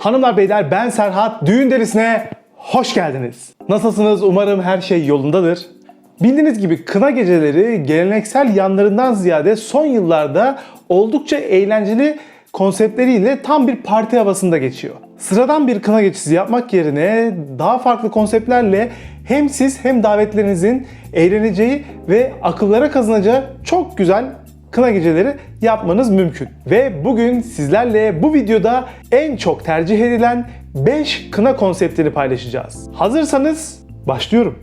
Hanımlar beyler ben Serhat. Düğün derisine hoş geldiniz. Nasılsınız? Umarım her şey yolundadır. Bildiğiniz gibi kına geceleri geleneksel yanlarından ziyade son yıllarda oldukça eğlenceli konseptleriyle tam bir parti havasında geçiyor. Sıradan bir kına gecesi yapmak yerine daha farklı konseptlerle hem siz hem davetlerinizin eğleneceği ve akıllara kazanacağı çok güzel kına geceleri yapmanız mümkün. Ve bugün sizlerle bu videoda en çok tercih edilen 5 kına konseptini paylaşacağız. Hazırsanız başlıyorum.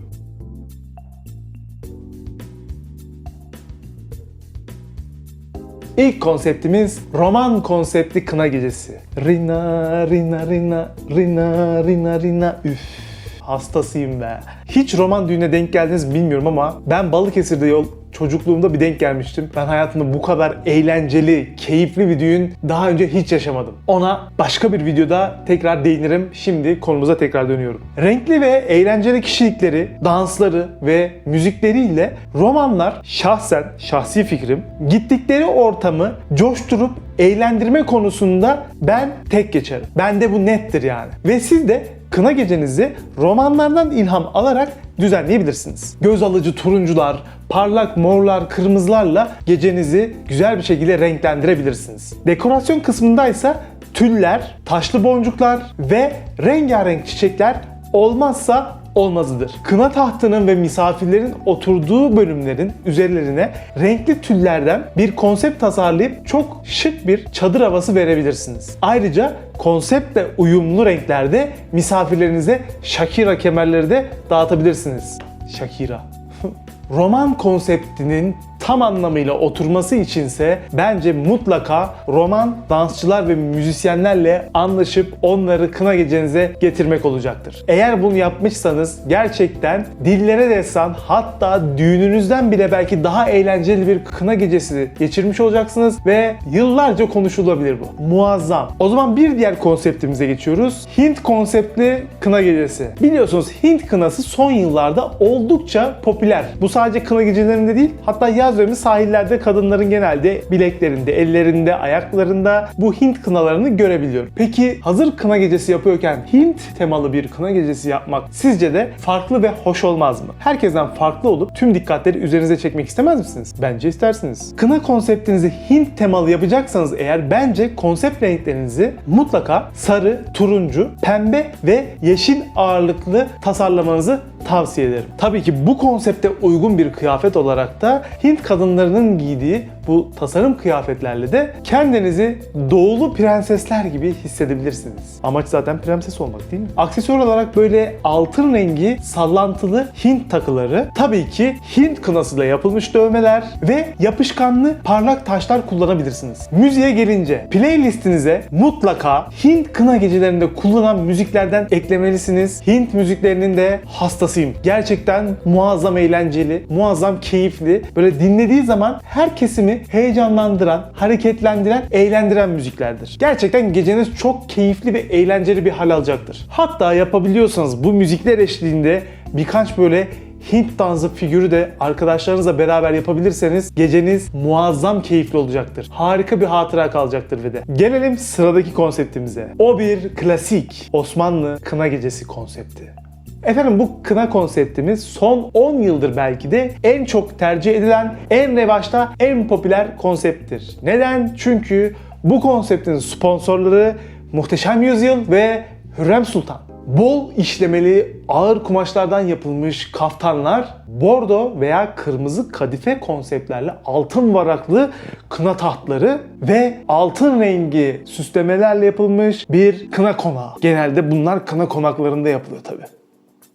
İlk konseptimiz roman konseptli kına gecesi. Rina, rina, rina, rina, rina, rina, üf. Hastasıyım be. Hiç roman düğüne denk geldiniz mi bilmiyorum ama ben Balıkesir'de yol çocukluğumda bir denk gelmiştim. Ben hayatımda bu kadar eğlenceli, keyifli bir düğün daha önce hiç yaşamadım. Ona başka bir videoda tekrar değinirim. Şimdi konumuza tekrar dönüyorum. Renkli ve eğlenceli kişilikleri, dansları ve müzikleriyle romanlar şahsen, şahsi fikrim, gittikleri ortamı coşturup eğlendirme konusunda ben tek geçerim. Bende bu nettir yani. Ve siz de kına gecenizi romanlardan ilham alarak düzenleyebilirsiniz. Göz alıcı turuncular, parlak morlar, kırmızılarla gecenizi güzel bir şekilde renklendirebilirsiniz. Dekorasyon kısmındaysa tüller, taşlı boncuklar ve rengarenk çiçekler olmazsa olmazıdır. Kına tahtının ve misafirlerin oturduğu bölümlerin üzerlerine renkli tüllerden bir konsept tasarlayıp çok şık bir çadır havası verebilirsiniz. Ayrıca konseptle uyumlu renklerde misafirlerinize Shakira kemerleri de dağıtabilirsiniz. Shakira. Roman konseptinin tam anlamıyla oturması içinse bence mutlaka roman dansçılar ve müzisyenlerle anlaşıp onları kına gecenize getirmek olacaktır. Eğer bunu yapmışsanız gerçekten dillere destan hatta düğününüzden bile belki daha eğlenceli bir kına gecesi geçirmiş olacaksınız ve yıllarca konuşulabilir bu. Muazzam. O zaman bir diğer konseptimize geçiyoruz. Hint konseptli kına gecesi. Biliyorsunuz Hint kınası son yıllarda oldukça popüler. Bu sadece kına gecelerinde değil hatta yaz dönemi sahillerde kadınların genelde bileklerinde, ellerinde, ayaklarında bu Hint kınalarını görebiliyorum. Peki hazır kına gecesi yapıyorken Hint temalı bir kına gecesi yapmak sizce de farklı ve hoş olmaz mı? Herkesten farklı olup tüm dikkatleri üzerinize çekmek istemez misiniz? Bence istersiniz. Kına konseptinizi Hint temalı yapacaksanız eğer bence konsept renklerinizi mutlaka sarı, turuncu, pembe ve yeşil ağırlıklı tasarlamanızı tavsiye ederim. Tabii ki bu konsepte uygun bir kıyafet olarak da Hint kadınlarının giydiği bu tasarım kıyafetlerle de kendinizi doğulu prensesler gibi hissedebilirsiniz. Amaç zaten prenses olmak değil mi? Aksesuar olarak böyle altın rengi sallantılı Hint takıları, tabii ki Hint kınasıyla yapılmış dövmeler ve yapışkanlı parlak taşlar kullanabilirsiniz. Müziğe gelince playlistinize mutlaka Hint kına gecelerinde kullanılan müziklerden eklemelisiniz. Hint müziklerinin de hastasıyım. Gerçekten muazzam eğlenceli, muazzam keyifli. Böyle dinlediği zaman her kesimi heyecanlandıran, hareketlendiren, eğlendiren müziklerdir. Gerçekten geceniz çok keyifli ve eğlenceli bir hal alacaktır. Hatta yapabiliyorsanız bu müzikler eşliğinde birkaç böyle Hint dansı figürü de arkadaşlarınızla beraber yapabilirseniz geceniz muazzam keyifli olacaktır. Harika bir hatıra kalacaktır ve de. Gelelim sıradaki konseptimize. O bir klasik Osmanlı kına gecesi konsepti. Efendim bu kına konseptimiz son 10 yıldır belki de en çok tercih edilen, en revaçta, en popüler konsepttir. Neden? Çünkü bu konseptin sponsorları Muhteşem Yüzyıl ve Hürrem Sultan. Bol işlemeli ağır kumaşlardan yapılmış kaftanlar, bordo veya kırmızı kadife konseptlerle altın varaklı kına tahtları ve altın rengi süslemelerle yapılmış bir kına konağı. Genelde bunlar kına konaklarında yapılıyor tabii.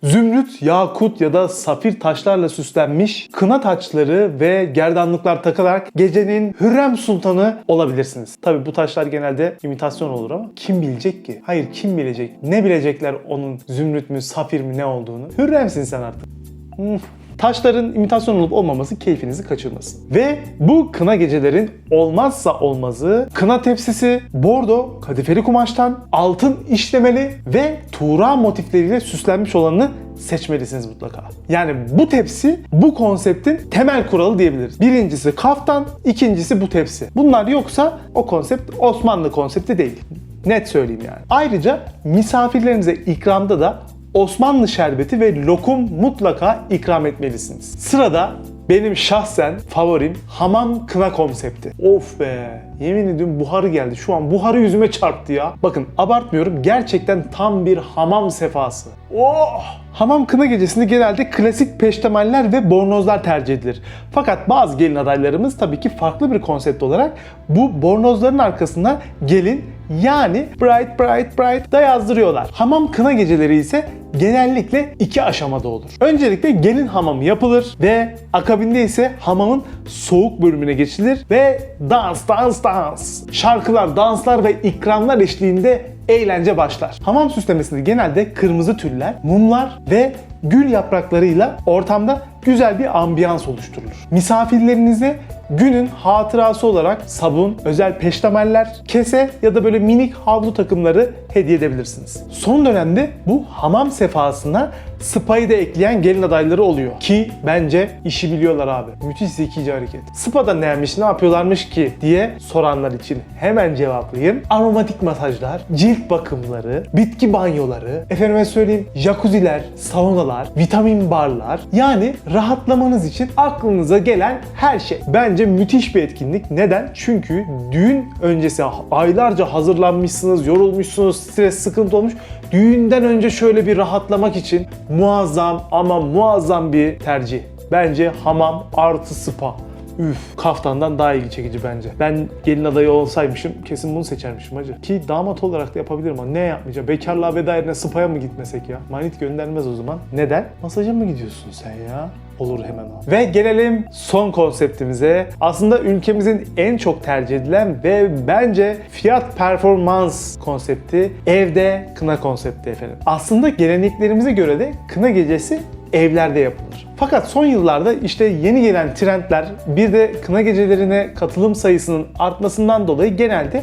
Zümrüt, yakut ya da safir taşlarla süslenmiş kına taçları ve gerdanlıklar takılarak gecenin Hürrem Sultanı olabilirsiniz. Tabi bu taşlar genelde imitasyon olur ama kim bilecek ki? Hayır kim bilecek? Ne bilecekler onun zümrüt mü, safir mi ne olduğunu? Hürremsin sen artık. Hmm. Taşların imitasyon olup olmaması keyfinizi kaçırmasın. Ve bu kına gecelerin olmazsa olmazı kına tepsisi bordo kadifeli kumaştan altın işlemeli ve tuğra motifleriyle süslenmiş olanını seçmelisiniz mutlaka. Yani bu tepsi bu konseptin temel kuralı diyebiliriz. Birincisi kaftan, ikincisi bu tepsi. Bunlar yoksa o konsept Osmanlı konsepti değil. Net söyleyeyim yani. Ayrıca misafirlerinize ikramda da Osmanlı şerbeti ve lokum mutlaka ikram etmelisiniz. Sırada benim şahsen favorim hamam kına konsepti. Of be. Yemin ediyorum buharı geldi. Şu an buharı yüzüme çarptı ya. Bakın abartmıyorum. Gerçekten tam bir hamam sefası. Oh! Hamam kına gecesinde genelde klasik peştemaller ve bornozlar tercih edilir. Fakat bazı gelin adaylarımız tabii ki farklı bir konsept olarak bu bornozların arkasına gelin yani bright bright bright da yazdırıyorlar. Hamam kına geceleri ise genellikle iki aşamada olur. Öncelikle gelin hamamı yapılır ve akabinde ise hamamın soğuk bölümüne geçilir ve dans dans dans. Şarkılar, danslar ve ikramlar eşliğinde eğlence başlar. Hamam süslemesinde genelde kırmızı tüller, mumlar ve gül yapraklarıyla ortamda güzel bir ambiyans oluşturulur. Misafirlerinize günün hatırası olarak sabun, özel peştemaller, kese ya da böyle minik havlu takımları hediye edebilirsiniz. Son dönemde bu hamam sefasına spa'yı da ekleyen gelin adayları oluyor. Ki bence işi biliyorlar abi. Müthiş zekice hareket. Spa'da neymiş, ne yapıyorlarmış ki diye soranlar için hemen cevaplayayım. Aromatik masajlar, cilt bakımları, bitki banyoları, efendime söyleyeyim jacuzziler, saunalar, vitamin barlar. Yani rahatlamanız için aklınıza gelen her şey. Bence müthiş bir etkinlik. Neden? Çünkü düğün öncesi aylarca hazırlanmışsınız, yorulmuşsunuz, stres, sıkıntı olmuş. Düğünden önce şöyle bir rahatlamak için muazzam ama muazzam bir tercih. Bence hamam artı spa. Üf, kaftandan daha ilgi çekici bence. Ben gelin adayı olsaymışım kesin bunu seçermişim hacı. Ki damat olarak da yapabilirim ama ne yapmayacağım? Bekarlığa veda yerine spa'ya mı gitmesek ya? Manit göndermez o zaman. Neden? Masaja mı gidiyorsun sen ya? Olur hemen o. Ve gelelim son konseptimize. Aslında ülkemizin en çok tercih edilen ve bence fiyat performans konsepti evde kına konsepti efendim. Aslında geleneklerimize göre de kına gecesi evlerde yapılır. Fakat son yıllarda işte yeni gelen trendler bir de kına gecelerine katılım sayısının artmasından dolayı genelde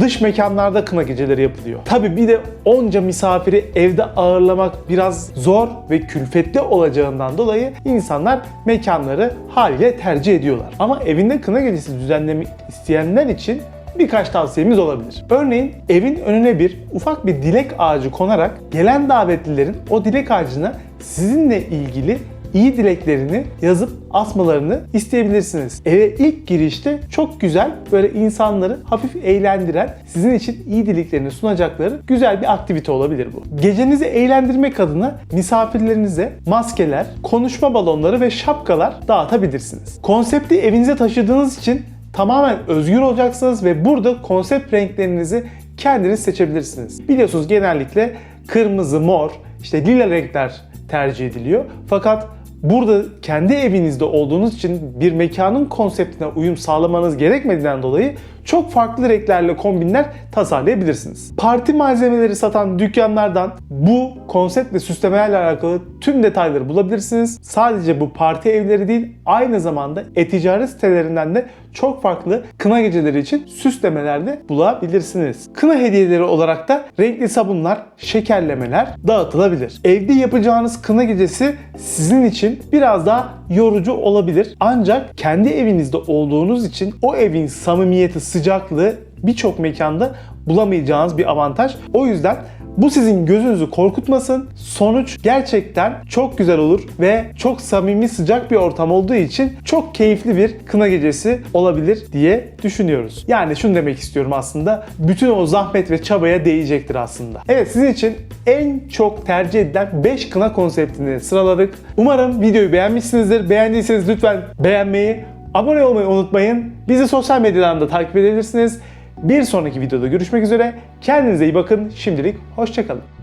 dış mekanlarda kına geceleri yapılıyor. Tabi bir de onca misafiri evde ağırlamak biraz zor ve külfetli olacağından dolayı insanlar mekanları haliyle tercih ediyorlar. Ama evinde kına gecesi düzenlemek isteyenler için birkaç tavsiyemiz olabilir. Örneğin evin önüne bir ufak bir dilek ağacı konarak gelen davetlilerin o dilek ağacına sizinle ilgili iyi dileklerini yazıp asmalarını isteyebilirsiniz. Eve ilk girişte çok güzel böyle insanları hafif eğlendiren, sizin için iyi dileklerini sunacakları güzel bir aktivite olabilir bu. Gecenizi eğlendirmek adına misafirlerinize maskeler, konuşma balonları ve şapkalar dağıtabilirsiniz. Konsepti evinize taşıdığınız için tamamen özgür olacaksınız ve burada konsept renklerinizi kendiniz seçebilirsiniz. Biliyorsunuz genellikle kırmızı, mor, işte lila renkler tercih ediliyor. Fakat burada kendi evinizde olduğunuz için bir mekanın konseptine uyum sağlamanız gerekmediğinden dolayı çok farklı renklerle kombinler tasarlayabilirsiniz. Parti malzemeleri satan dükkanlardan bu konseptle süslemelerle alakalı tüm detayları bulabilirsiniz. Sadece bu parti evleri değil, aynı zamanda e-ticaret sitelerinden de çok farklı kına geceleri için süslemeler de bulabilirsiniz. Kına hediyeleri olarak da renkli sabunlar, şekerlemeler dağıtılabilir. Evde yapacağınız kına gecesi sizin için biraz daha yorucu olabilir. Ancak kendi evinizde olduğunuz için o evin samimiyeti, sıcaklığı birçok mekanda bulamayacağınız bir avantaj. O yüzden bu sizin gözünüzü korkutmasın. Sonuç gerçekten çok güzel olur ve çok samimi sıcak bir ortam olduğu için çok keyifli bir kına gecesi olabilir diye düşünüyoruz. Yani şunu demek istiyorum aslında. Bütün o zahmet ve çabaya değecektir aslında. Evet sizin için en çok tercih edilen 5 kına konseptini sıraladık. Umarım videoyu beğenmişsinizdir. Beğendiyseniz lütfen beğenmeyi, abone olmayı unutmayın. Bizi sosyal medyadan da takip edebilirsiniz. Bir sonraki videoda görüşmek üzere. Kendinize iyi bakın. Şimdilik hoşçakalın.